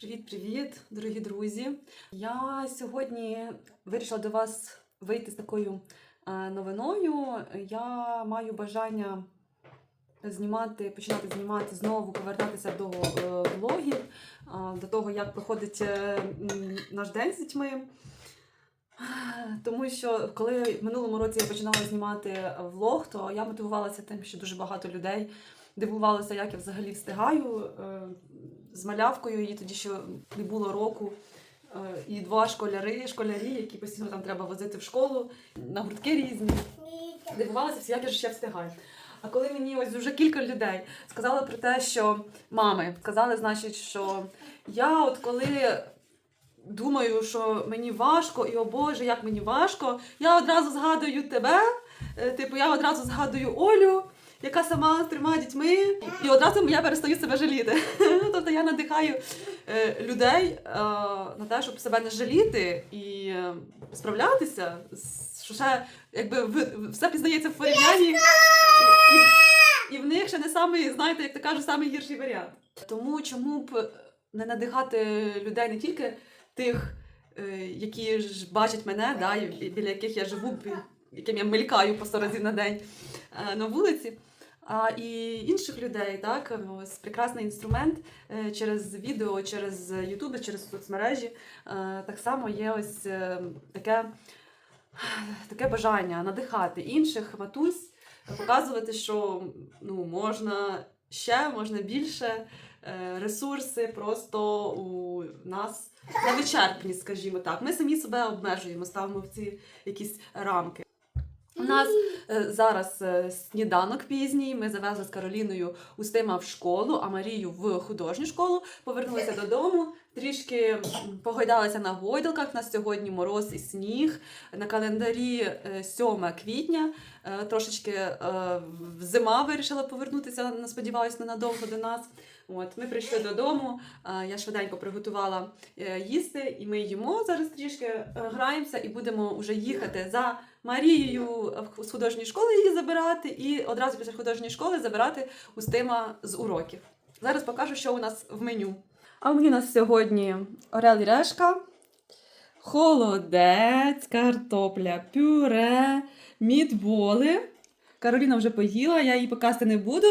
Привіт-привіт, дорогі друзі! Я сьогодні вирішила до вас вийти з такою е, новиною. Я маю бажання знімати, починати знімати знову, повертатися до е, влогів, е, до того, як проходить е, наш день з дітьми. Тому що коли в минулому році я починала знімати влог, то я мотивувалася тим, що дуже багато людей дивувалося, як я взагалі встигаю е, з малявкою. Її тоді ще не було року. Е, І два школяри, школярі, які постійно там треба возити в школу на гуртки різні. Дивувалася всі, як я ще встигаю. А коли мені ось вже кілька людей сказали про те, що мами сказали, значить, що я от коли думаю, що мені важко, і о Боже, як мені важко, я одразу згадую тебе. е, Типу, я одразу згадую Олю, яка сама з трьома дітьми, і одразу я перестаю себе жаліти. Тобто я надихаю е, людей е, на те, щоб себе не жаліти і е, справлятися. Що ще якби все пізнається в порівнянні, і, в них ще не самий, знаєте, як то кажуть, самий гірший варіант. Тому чому б не надихати людей не тільки тих, які ж бачать мене, да, біля яких я живу, яким я мелькаю по 100 разів на день на вулиці, а і інших людей, так, ось прекрасний інструмент е, через відео, через Ютуб, через соцмережі. е, Так само є ось е, таке, таке бажання надихати інших матусь, показувати, що ну, можна ще, можна більше. Ресурси просто у нас невичерпні, скажімо так. Ми самі себе обмежуємо, ставимо в ці якісь рамки. У нас е, зараз е, сніданок пізній. Ми завезли з Кароліною Устима в школу, а Марію в художню школу. Повернулися додому. Трішки погойдалися на гойдалках. У нас сьогодні мороз і сніг. На календарі е, 7 квітня. Е, Трошечки е, зима вирішила повернутися. Сподіваюся, ненадовго до нас. От ми прийшли додому. Я швиденько приготувала е, їсти, і ми їмо зараз трішки е, граємося і будемо вже їхати за Марією з художньої школи її забирати, і одразу після художньої школи забирати Устима з уроків. Зараз покажу, що у нас в меню. А в меню у нас сьогодні орел і решка, холодець, картопля, пюре, мідболи. Кароліна вже поїла, я її покасти не буду.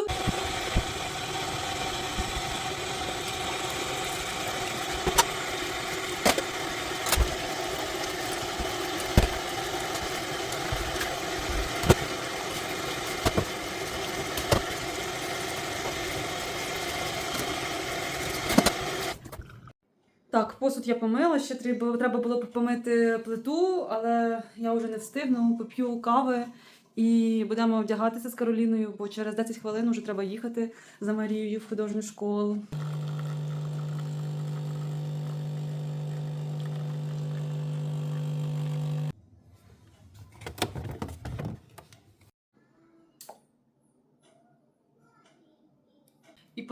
Посуд я помила, ще треба було помити плиту, але я вже не встигну, поп'ю кави і будемо вдягатися з Кароліною, бо через 10 хвилин вже треба їхати за Марією в художню школу.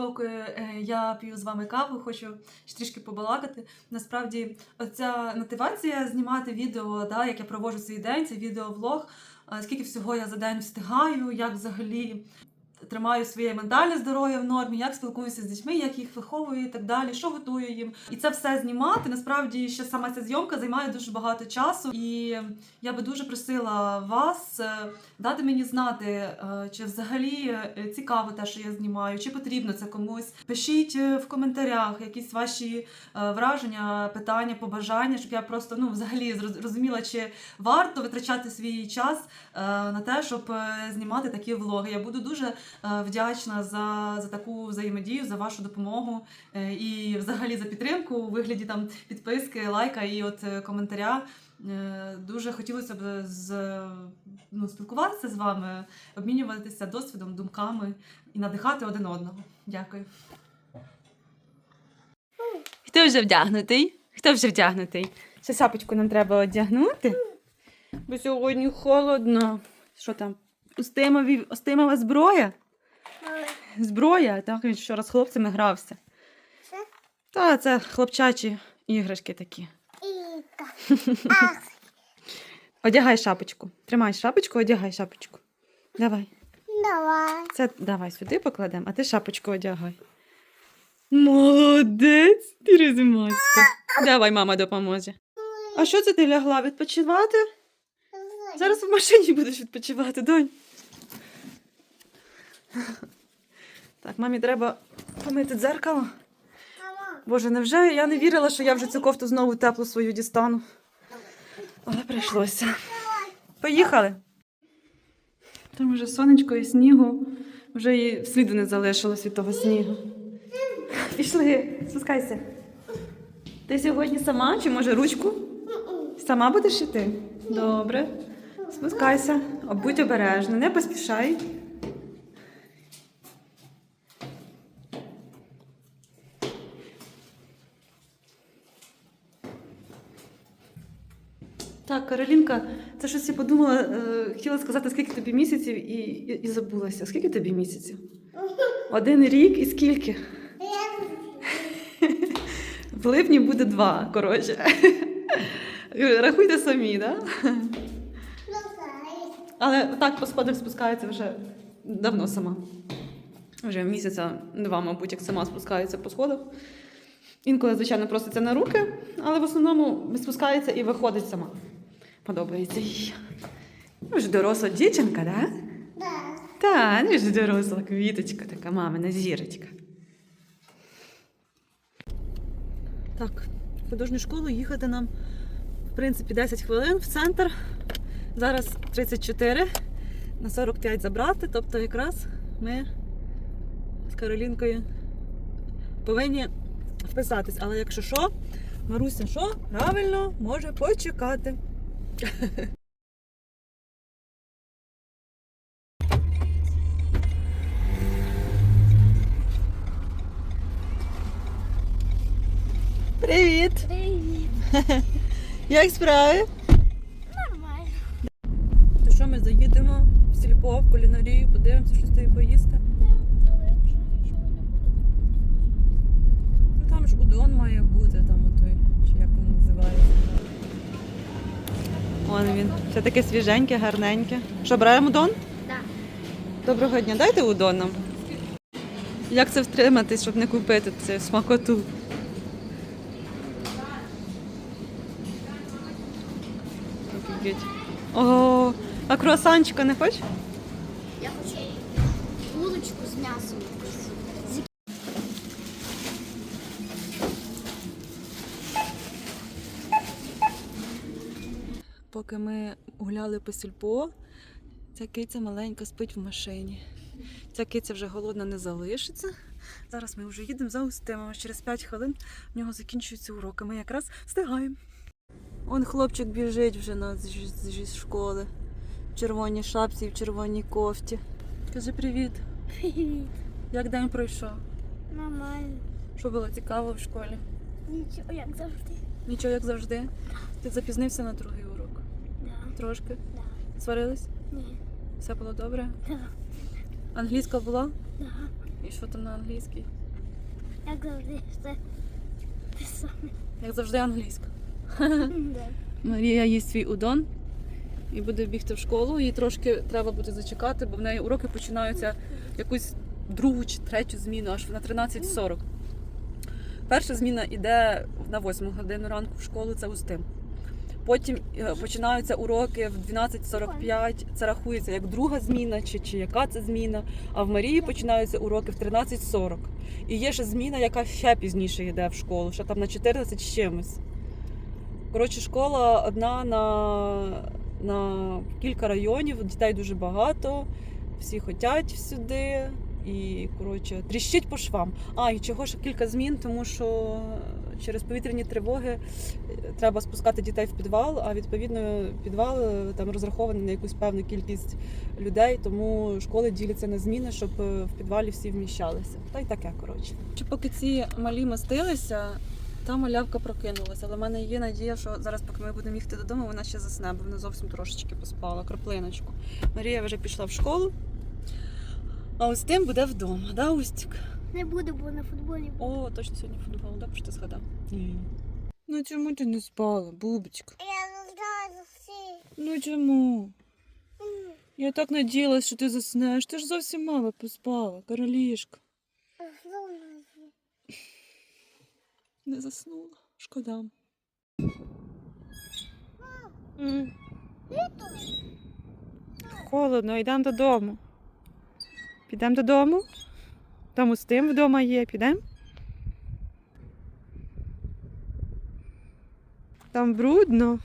Поки е, я п'ю з вами каву, хочу ще трішки побалакати. Насправді, оця мотивація знімати відео, да, як я проводжу свій день, це відеовлог, е, скільки всього я за день встигаю, як взагалі тримаю своє ментальне здоров'я в нормі, як спілкуюся з дітьми, як їх виховую і так далі, що готую їм. І це все знімати. Насправді, ще сама ця зйомка займає дуже багато часу. І я би дуже просила вас е, дати мені знати, е, чи взагалі е, цікаво те, що я знімаю, чи потрібно це комусь. Пишіть в коментарях якісь ваші враження, питання, побажання, щоб я просто ну взагалі зроз- розуміла, чи варто витрачати свій час на те, щоб знімати такі влоги. Я буду дуже вдячна за, за таку взаємодію, за вашу допомогу е, і взагалі за підтримку у вигляді там підписки, лайка і от е, коментаря. Е, Дуже хотілося б з, ну, спілкуватися з вами, обмінюватися досвідом, думками і надихати один одного. Дякую. Хто вже вдягнутий? Хто вже вдягнутий? Ще шапочку нам треба одягнути, бо сьогодні холодно. Що там? Устимова зброя? Зброя? Так, він вчора з хлопцями грався. Це? Та, це хлопчачі іграшки такі. Одягай шапочку. Тримай шапочку, одягай шапочку. Давай. давай. Це давай сюди покладемо, а ти шапочку одягай. Молодець, ти розумаська. Давай, мама допоможе. А що це ти лягла відпочивати? Зараз в машині будеш відпочивати, донь. Так, мамі треба помити дзеркало. Боже, невже я не вірила, що я вже цю кофту знову теплу свою дістану. Але прийшлося. Поїхали. Там вже сонечко і снігу. Вже і сліду не залишилось від того снігу. Пішли, спускайся. Ти сьогодні сама чи може ручку? Сама будеш іти? Добре. Спускайся, будь обережна, не поспішай. Так, Каролінка, це щось я подумала, е, хотіла сказати, скільки тобі місяців, і, і, і забулася. Скільки тобі місяців? Один рік і скільки? В липні буде два, коротше. Рахуйте самі, так? Да? Але так по сходах спускається вже давно сама. Вже місяця два, мабуть, як сама спускається по сходах. Інколи, звичайно, проситься на руки, але в основному спускається і виходить сама. Подобається їй. Ж доросла дівчинка, так? Да? Так, ну ж доросла квіточка, така мамина зірочка. Так, в художню школу їхати нам, в принципі, 10 хвилин в центр. Зараз 34 на 45 забрати. Тобто якраз ми з Каролінкою повинні вписатись. Але якщо що, Маруся що? Правильно, може почекати. Привіт! Привіт. Як справи? Нормально. То що ми заїдемо в сільпо, в кулінарію, подивимося, щось тобі поїсти. Ну там ж удон має бути, там отой, чи як він називається. Вон він. Все таке свіженьке, гарненьке. Що, беремо удон? Так. Доброго дня, дайте удон нам. Як це втриматись, щоб не купити цю смакоту? Ого, а круасанчика не хочеш? Я хочу булочку з м'ясом. Поки ми гуляли по сільпо, ця киця маленька спить в машині. Ця киця вже голодна не залишиться. Зараз ми вже їдемо за Устимом. Через 5 хвилин в нього закінчуються уроки. Ми якраз встигаємо. Он хлопчик біжить вже на зі школи. В червоній шапці і в червоній кофті. Кажи привіт. Привіт. Як день пройшов? Нормально. Що було цікаво в школі? Нічого, як завжди. Нічого, як завжди. Ти запізнився на другий урок. Трошки. Да. Сварились? Ні. Все було добре? Да. Англійська була? Да. І що там на англійській? Як завжди, все те саме. Як завжди, англійська. Да. Марія їсть свій удон і буде бігти в школу. Їй трошки треба буде зачекати, бо в неї уроки починаються якусь другу чи третю зміну, аж на 13.40. Перша зміна йде на 8 годину ранку в школу, це устим. Потім е, починаються уроки в 12.45. Це рахується як друга зміна, чи, чи яка це зміна. А в Марії починаються уроки в 13.40. І є ще зміна, яка ще пізніше йде в школу, ще там на 14 з чимось. Коротше, школа одна на, на кілька районів, дітей дуже багато, всі хочуть сюди. І коротше, тріщить по швам. А, і чого ж кілька змін, тому що через повітряні тривоги е, треба спускати дітей в підвал, а відповідно підвал е, там розрахований на якусь певну кількість людей, тому школи діляться на зміни, щоб е, в підвалі всі вміщалися. Та й таке, коротше. Чи поки ці малі мастилися, та малявка прокинулася, але в мене є надія, що зараз, поки ми будемо їхати додому, вона ще засне, бо вона зовсім трошечки поспала, краплиночку. Марія вже пішла в школу, а ось тим буде вдома, да, Устік? Не буду, бо на футболі. О, точно сьогодні футбол, добре, що ти згадав. Ні. Ну чому ти не спала, бубочка? Я зразу всі. Ну чому? Я так надіялась, що ти заснеш. Ти ж зовсім мало поспала, королішка. Не заснула. Шкода. М. Холодно, йдемо додому. Підемо додому. Там устим вдома є, підемо. Там брудно.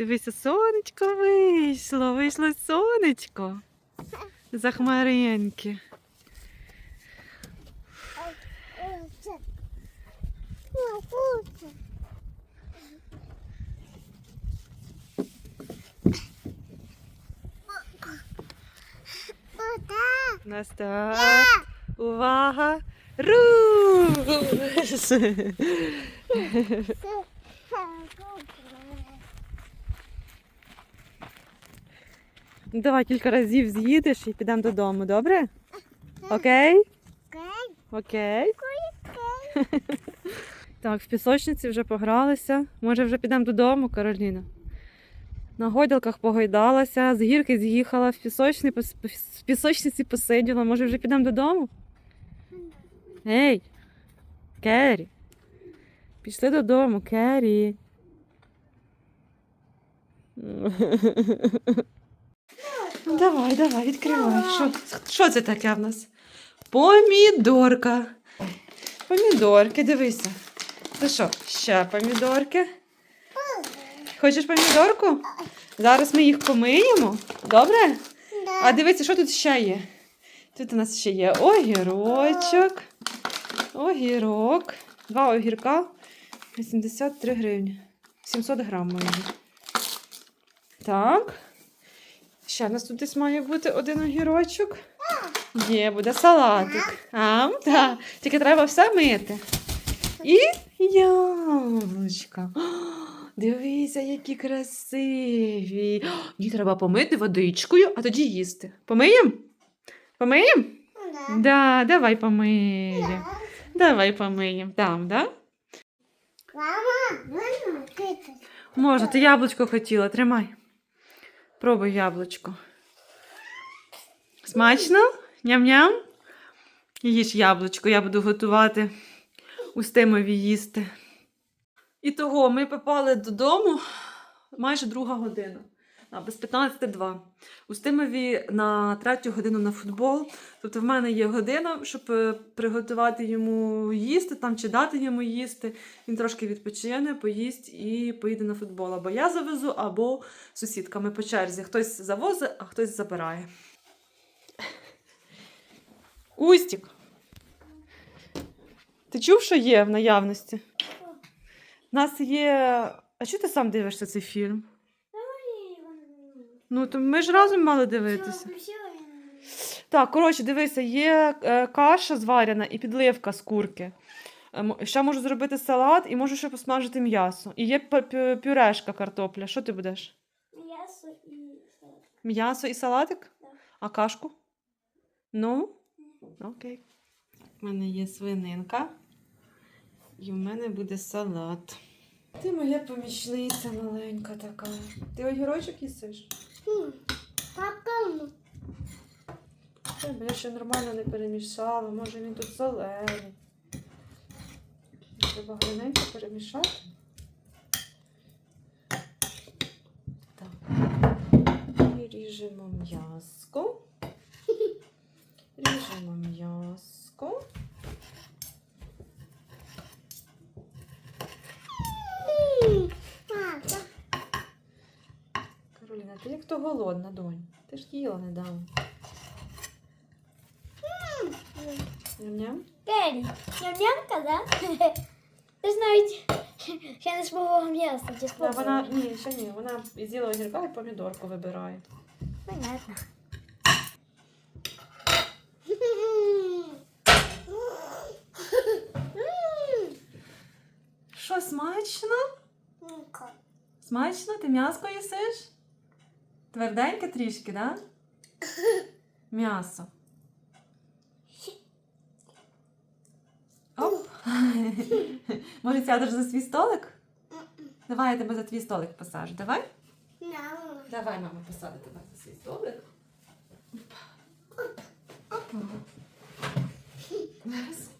Дивися, сонечко вийшло, вийшло сонечко. За На старт. Увага! Руш! Ну, Давай кілька разів з'їдеш і підемо додому, добре? Окей? Окей. Так, в пісочниці вже погралися. Може, вже підемо додому, Кароліна. На гойдалках погойдалася, з гірки з'їхала, в, пісочні, в пісочниці посиділа. Може, вже підемо додому? Ей! Кері! Пішли додому, Кері. Ну, Давай, давай, відкривай. Що, що це таке в нас? Помідорка. Помідорки, дивися. Це що, ще помідорки? Хочеш помідорку? Зараз ми їх помиємо. Добре? А дивіться, що тут ще є? Тут у нас ще є огірочок. Огірок. Два огірка. 83 гривні. 700 грам має. Так. Ще в нас тут десь має бути один огірочок. Є, буде салатик. А, так. Тільки треба все мити. І яблучка. О, Дивися, які красиві. Їх треба помити водичкою, а тоді їсти. Помиєм? Помиєм? Да, давай помиємо. Давай помиємо. Там, да? Мама, можна кити? Можна, ти яблучко хотіла, тримай. Пробуй яблучко. Смачно? Ням-ням? Їж яблучко, я буду готувати Устимові їсти. І того ми попали додому майже друга година. А, без 15.2. Устимові на третю годину на футбол. Тобто в мене є година, щоб е, приготувати йому їсти там чи дати йому їсти. Він трошки відпочине, поїсть і поїде на футбол. Або я завезу, або сусідками по черзі. Хтось завозить, а хтось забирає. Устік. Ти чув, що є в наявності? У нас є. А чого ти сам дивишся цей фільм? Ну, то ми ж разом мали дивитися. Так, коротше, дивися, є е, каша зварена і підливка з курки. Е, Ще можу зробити салат і можу ще посмажити м'ясо. І є пюрешка картопля. Що ти будеш? М'ясо і салат. М'ясо і салатик? А кашку? Ну? Окей. У мене є свининка. І в мене буде салат. Ти моя помічниця маленька така. Ти огірочок їсиш? Ой, я ще нормально не перемішала. Може він тут солений. Треба гарненько перемішати. Так. І ріжемо м'яско. Ріжемо м'яско. М, Папа. Кароліна, ти як то голодна, донь. Ти ж їла недавно. Ням-ням. Кері, ням-нямка, да? Ти ж навіть ще не спробувала м'ясо, чи Да, спробувала? вона, ні, ще ні, вона з'їла огірка і помідорку вибирає. Понятно. Що, смачно? Смачно? Ти м'яско їсиш? Тверденьке трішки, да? М'ясо. Оп. Може, сядеш за свій столик? Давай я тебе за твій столик посажу. Давай? Давай, мама, посадить тебе за свій столик. Зараз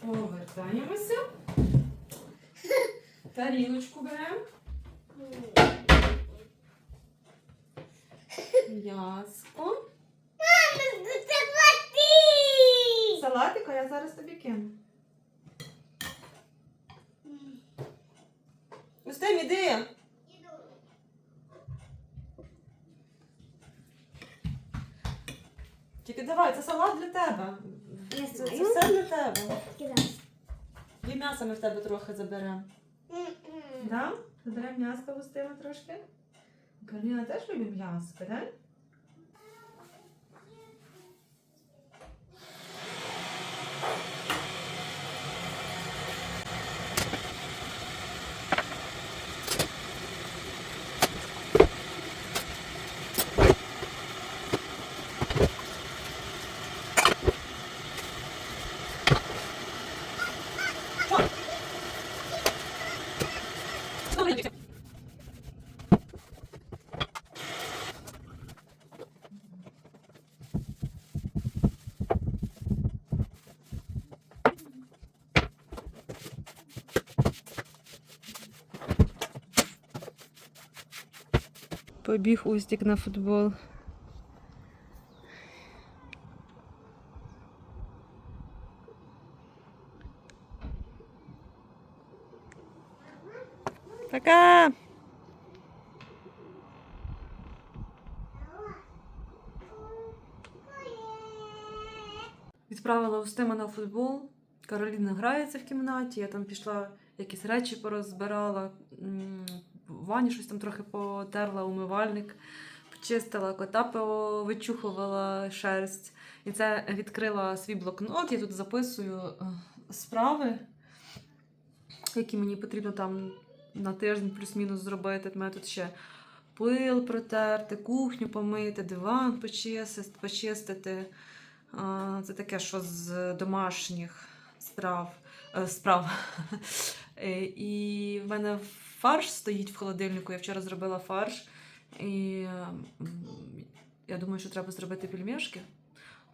повертаємося. Тарілочку беремо. М'яско. Це плати! Салатика я зараз тобі кину. Устем, іди. Тільки давай, це салат для тебе. Це, це все для тебе. І м'ясо ми в тебе трохи заберемо. Да? Заберемо м'ясо густимо трошки. Кароліна теж любить м'ясо, да? Побіг Устік на футбол. Пока! Відправила Устима на футбол. Кароліна грається в кімнаті. Я там пішла якісь речі порозбирала. Ванні щось там трохи потерла, умивальник, почистила, кота вичухувала шерсть. І це відкрила свій блокнот. Я тут записую е, справи, які мені потрібно там на тиждень плюс-мінус зробити. У мене тут ще пил протерти, кухню помити, диван почистити. почистити. Це таке, що з домашніх справ. е, справ. Е, І в мене фарш стоїть в холодильнику. Я вчора зробила фарш. І я думаю, що треба зробити пельмешки.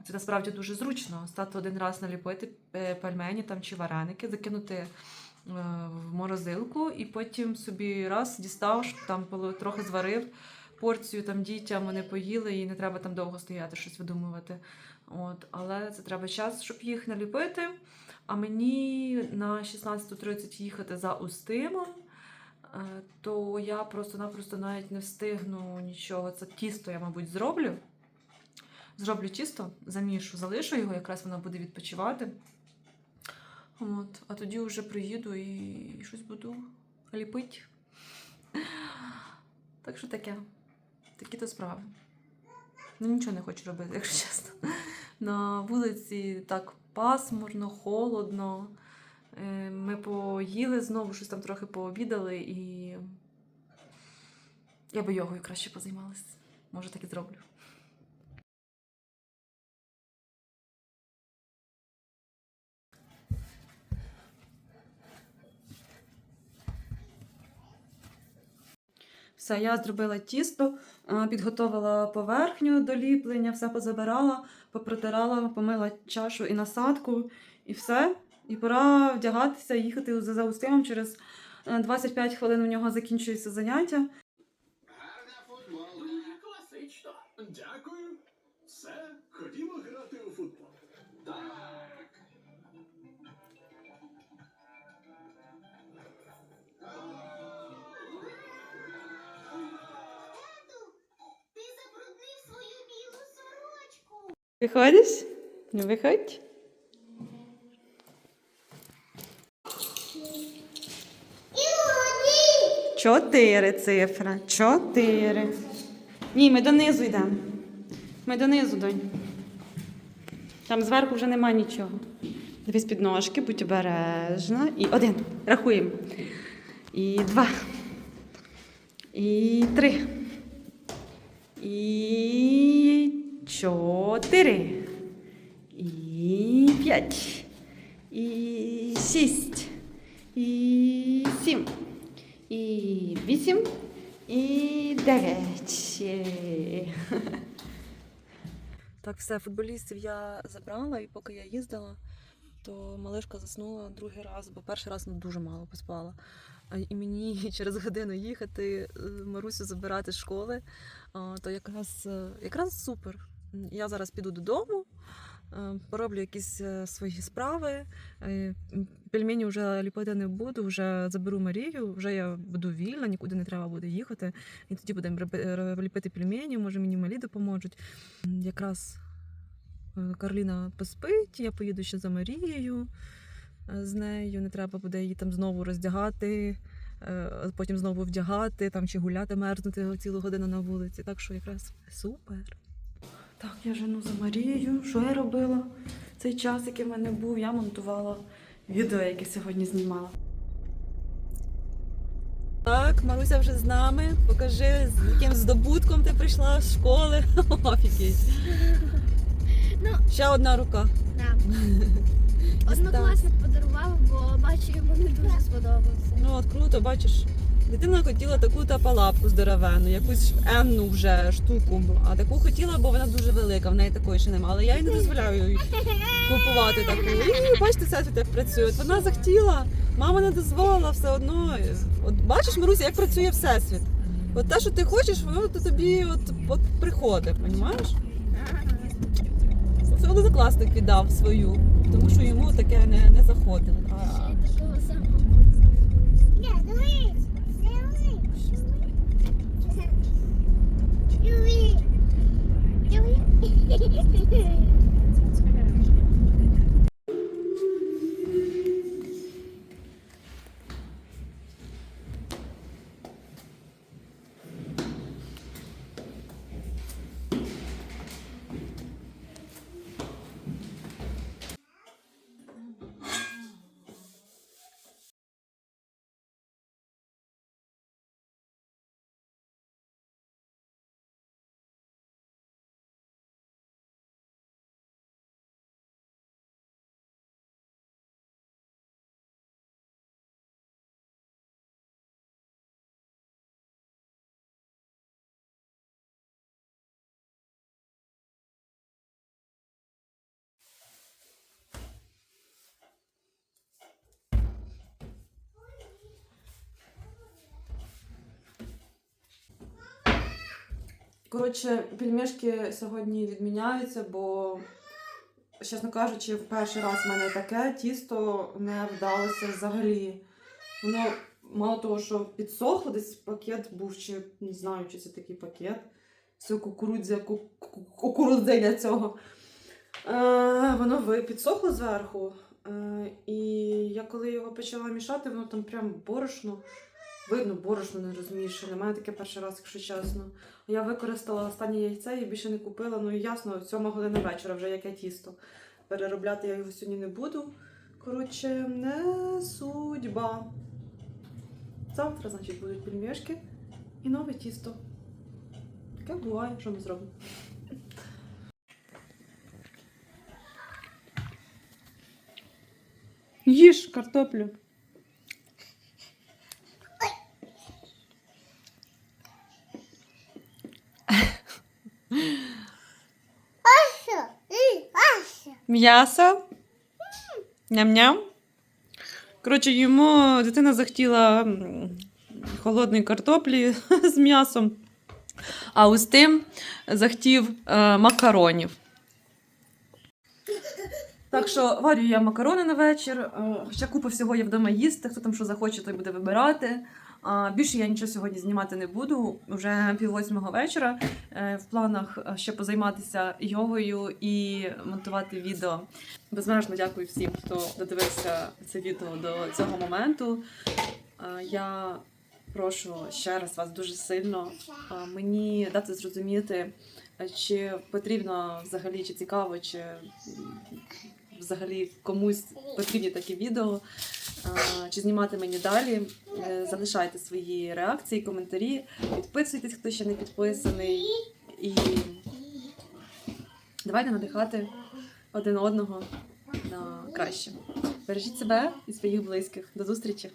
Це насправді дуже зручно. Стати один раз наліпити е, пельмені там чи вареники, закинути е, в морозилку, і потім собі раз дістав, щоб там трохи зварив порцію там дітям, вони поїли, і не треба там довго стояти, щось видумувати. От, але це треба час, щоб їх наліпити. А мені на 16.30 їхати за Устимом, то я просто-напросто навіть не встигну нічого. Це тісто я, мабуть, зроблю. Зроблю тісто, замішу, залишу його, якраз воно буде відпочивати. От, а тоді вже приїду і щось буду ліпити. Так що таке. Такі то справи. Ну, нічого не хочу робити, якщо чесно. На вулиці так пасмурно, холодно. Е, Ми поїли знову, щось там трохи пообідали, і я би йогою краще позаймалась. Може, так і зроблю. Все, я зробила тісто, е, підготовила поверхню до ліплення, все позабирала, попротирала, помила чашу і насадку, і все. І пора вдягатися, їхати за Устимом. Через е, 25 хвилин у нього закінчується заняття. Гарна футбол. Класично. Дякую. Все, ходімо грати у футбол. Так. Ти забруднив свою білу сорочку. Виходиш? Не виходь. І один. Чотири цифра. Чотири. Ні, ми донизу йдемо. Ми донизу, донь. Там зверху вже нема нічого. Дивись під ножки, будь обережна. І один. Рахуємо. І два. І три. І чотири. І п'ять. І шість. І сім. І вісім, і дев'ять. Так, все, футболістів я забрала, і поки я їздила, то малишка заснула другий раз, бо перший раз ну, дуже мало поспала. І мені через годину їхати, е, Марусю забирати з школи, то якраз, е, якраз супер. Я зараз піду додому, пороблю якісь е, свої справи. е, Пельмені вже ліпити не буду, вже заберу Марію, вже я буду вільна, нікуди не треба буде їхати. І тоді будемо ліпити пельмені, може мені малі допоможуть. Якраз е, Карліна поспить, я поїду ще за Марією е, з нею. Не треба буде її там знову роздягати, е, потім знову вдягати там чи гуляти, мерзнути цілу годину на вулиці. Так що якраз супер. Так, я жену за Марією. Що я робила? Цей час, який в мене був, я монтувала відео, яке сьогодні знімала. Так, Маруся вже з нами. Покажи, з яким здобутком ти прийшла з школи. Офігеть. Ну. Ще одна рука. Да. Однокласник подарував, бо бачу, йому не дуже сподобався. Ну от круто, бачиш. Дитина хотіла таку та палапку здоровенну, якусь енну вже штуку. А таку хотіла, бо вона дуже велика, в неї такої ще немає. Але я їй не дозволяю купувати таку. І бачите, все як працює. Вона захотіла, мама не дозволила все одно. От бачиш, Маруся, як працює всесвіт. От те, що ти хочеш, воно то тобі от, от приходить, розумієш? Це однокласник віддав свою, тому що йому таке не, не заходило. Dewey. Dewey. Коротше, пельмешки сьогодні відміняються, бо, чесно кажучи, в перший раз в мене таке тісто не вдалося взагалі. Воно мало того, що підсохло, десь пакет був, чи не знаю, чи це такий пакет. Все кукурудзя, ку- ку- кукурудзя цього. Е, воно підсохло зверху. Е, і я коли його почала мішати, воно там прям борошно. Видно, борошно не розмішане. У мене таке перший раз, якщо чесно. Я використала останнє яйце і більше не купила. Ну і ясно, сьома година вечора вже яке тісто. Переробляти я його сьогодні не буду. Коротше, не судьба. Завтра, значить, будуть пельмешки і нове тісто. Таке буває, що ми зробимо. Їж картоплю. М'ясо. Ням-ням. Коротше, йому дитина захотіла холодної картоплі з м'ясом, а ось тим захотів е, макаронів. Так що варю я макарони на вечір. е, Ще купа всього є вдома їсти. Хто там що захоче, той буде вибирати. Більше я нічого сьогодні знімати не буду. Вже пів восьмого вечора. Е, В планах е, ще позайматися йогою і монтувати відео. Безмежно дякую всім, хто додивився це відео до цього моменту. Я прошу ще раз вас дуже сильно мені дати зрозуміти, чи потрібно взагалі, чи цікаво, чи взагалі комусь потрібні такі відео, чи знімати мені далі. Е, Залишайте свої реакції, коментарі, підписуйтесь, хто ще не підписаний. І давайте надихати один одного на краще. Бережіть себе і своїх близьких. До зустрічі!